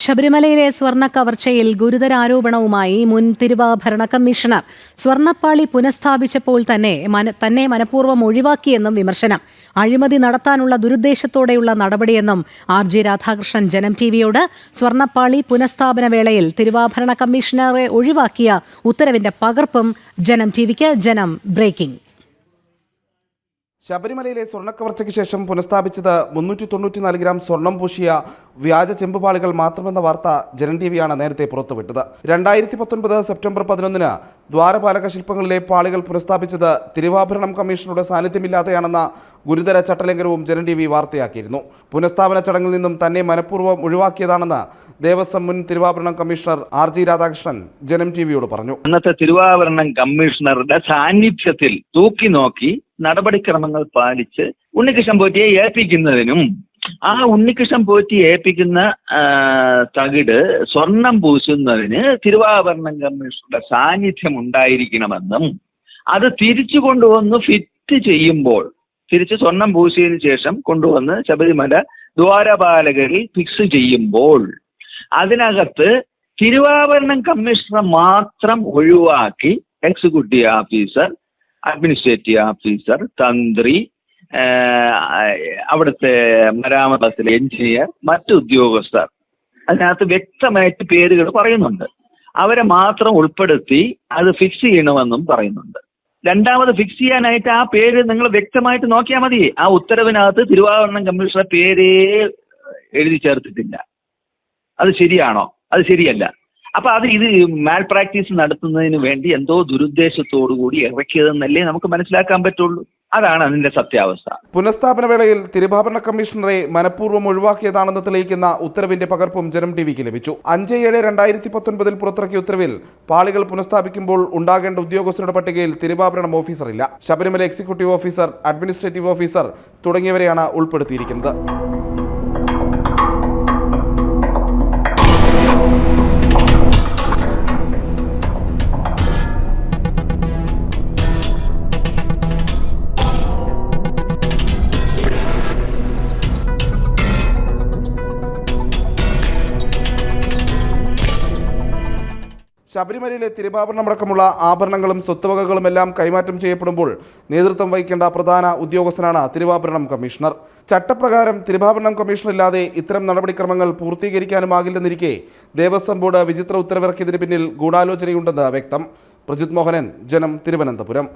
ശബരിമലയിലെ സ്വർണ കവർച്ചയിൽ ഗുരുതര ആരോപണവുമായി മുൻ തിരുവാഭരണ കമ്മീഷണർ സ്വർണപ്പാളി പുനഃസ്ഥാപിച്ചപ്പോൾ തന്നെ തന്നെ മനഃപൂർവം ഒഴിവാക്കിയെന്നും വിമർശനം. അഴിമതി നടത്താനുള്ള ദുരുദ്ദേശത്തോടെയുള്ള നടപടിയെന്നും ആർ ജി രാധാകൃഷ്ണൻ ജനം ടിവിയോട് സ്വർണപ്പാളി പുനഃസ്ഥാപന വേളയിൽ തിരുവാഭരണ കമ്മീഷണറെ ഒഴിവാക്കിയ ഉത്തരവിന്റെ പകർപ്പും ജനം ടിവിക്ക് ജനം ബ്രേക്കിംഗ്. ശബരിമലയിലെ സ്വർണക്കവർച്ചയ്ക്ക് ശേഷം പുനഃസ്ഥാപിച്ചത് മുന്നൂറ്റി തൊണ്ണൂറ്റിനാല് ഗ്രാം സ്വർണം പൂശിയ വ്യാജ ചെമ്പുപാളികൾ മാത്രമെന്ന വാർത്ത ജനൻ ടി വിയാണ് നേരത്തെ പുറത്തുവിട്ടത്. രണ്ടായിരത്തി പത്തൊൻപത് സെപ്റ്റംബർ പതിനൊന്നിന് ദ്വാരപാലക ശില്പങ്ങളിലെ പാളികൾ പുനഃസ്ഥാപിച്ചത് തിരുവാഭരണം കമ്മീഷനുടെ സാന്നിധ്യമില്ലാതെയാണെന്ന ഗുരുതര ചട്ടലംഘനവും ജനൻ ടി വി വാർത്തയാക്കിയിരുന്നു. പുനഃസ്ഥാപന ചടങ്ങിൽ നിന്നും തന്നെ മനഃപൂർവം ഒഴിവാക്കിയതാണെന്ന് ദേവസ്വം മുൻ തിരുവാഭരണം commissioner R G Radhakrishnan Janam ടിവിയോട് പറഞ്ഞു. അന്നത്തെ തിരുവാഭരണം കമ്മീഷണറുടെ സാന്നിധ്യത്തിൽ തൂക്കി നോക്കി നടപടിക്രമങ്ങൾ പാലിച്ച് ഉണ്ണികൃഷ്ണൻ പോറ്റിയെ ഏൽപ്പിക്കുന്നതിനും ആ ഉണ്ണികൃഷ്ണൻ പോറ്റി ഏൽപ്പിക്കുന്ന തകിട് സ്വർണം പൂശുന്നതിന് തിരുവാഭരണം കമ്മീഷണറുടെ സാന്നിധ്യം ഉണ്ടായിരിക്കണമെന്നും അത് തിരിച്ചു കൊണ്ടുവന്ന് ഫിറ്റ് ചെയ്യുമ്പോൾ തിരിച്ച് സ്വർണം പൂശിയതിനു ശേഷം കൊണ്ടുവന്ന് ശബരിമല ദ്വാരപാലകരിൽ ഫിക്സ് ചെയ്യുമ്പോൾ അതിനകത്ത് തിരുവാഭരണം കമ്മീഷണർ മാത്രം ഒഴിവാക്കി എക്സിക്യൂട്ടീവ് ഓഫീസർ അഡ്മിനിസ്ട്രേറ്റീവ് ഓഫീസർ തന്ത്രി അവിടുത്തെ മരാമത്തിലെ എഞ്ചിനീയർ മറ്റു ഉദ്യോഗസ്ഥർ. അതിനകത്ത് വ്യക്തമായിട്ട് പേരുകൾ പറയുന്നുണ്ട്. അവരെ മാത്രം ഉൾപ്പെടുത്തി അത് ഫിക്സ് ചെയ്യണമെന്നും പറയുന്നുണ്ട്. രണ്ടാമത് ഫിക്സ് ചെയ്യാനായിട്ട് ആ പേര് നിങ്ങൾ വ്യക്തമായിട്ട് നോക്കിയാൽ മതി. ആ ഉത്തരവിനകത്ത് തിരുവാഭരണം കമ്മീഷണർ പേരേ എഴുതി ചേർത്തിട്ടില്ല. അത് ശരിയാണോ? അത് ശരിയല്ല. അപ്പൊ അത് ഇത് മാൽ പ്രാക്ടീസ് നടത്തുന്നതിന് വേണ്ടി എന്തോ ദുരുദ്ദേശത്തോടു കൂടി ഇറക്കിയതെന്നല്ലേ നമുക്ക് മനസ്സിലാക്കാൻ പറ്റുള്ളൂ. അതാണ് അതിന്റെ സത്യാവസ്ഥ. പുനഃസ്ഥാപന വേളയിൽ തിരുവാഭരണ കമ്മീഷണറെ മനഃപൂർവം ഒഴിവാക്കിയതാണെന്ന് തെളിയിക്കുന്ന ഉത്തരവിന്റെ പകർപ്പും ജനം ടി വിക്ക് ലഭിച്ചു. അഞ്ച് ഏഴ് രണ്ടായിരത്തി പത്തൊൻപതിൽ പുറത്തിറക്കിയ ഉത്തരവിൽ പാളികൾ പുനഃസ്ഥാപിക്കുമ്പോൾ ഉണ്ടാകേണ്ട ഉദ്യോഗസ്ഥരുടെ പട്ടികയിൽ തിരുവാഭരണം ഇല്ല Sabarimala executive officer administrative officer തുടങ്ങിയവരെയാണ് ഉൾപ്പെടുത്തിയിരിക്കുന്നത്. ശബരിമലയിലെ തിരുവാഭരണമടക്കമുള്ള ആഭരണങ്ങളും സ്വത്തുവകകളും എല്ലാം കൈമാറ്റം ചെയ്യപ്പെടുമ്പോൾ നേതൃത്വം വഹിക്കേണ്ട പ്രധാന ഉദ്യോഗസ്ഥനാണ് തിരുവാഭരണം കമ്മീഷണർ. ചട്ടപ്രകാരം തിരുവാഭരണം കമ്മീഷണറില്ലാതെ ഇത്തരം നടപടിക്രമങ്ങൾ പൂർത്തീകരിക്കാനുമാകില്ലെന്നിരിക്കെ ദേവസ്വം ബോർഡ് വിചിത്ര ഉത്തരവിറക്കിയതിന് പിന്നിൽ ഗൂഢാലോചനയുണ്ടെന്ന് വ്യക്തം. പ്രജിത് മോഹനൻ ജനം തിരുവനന്തപുരം.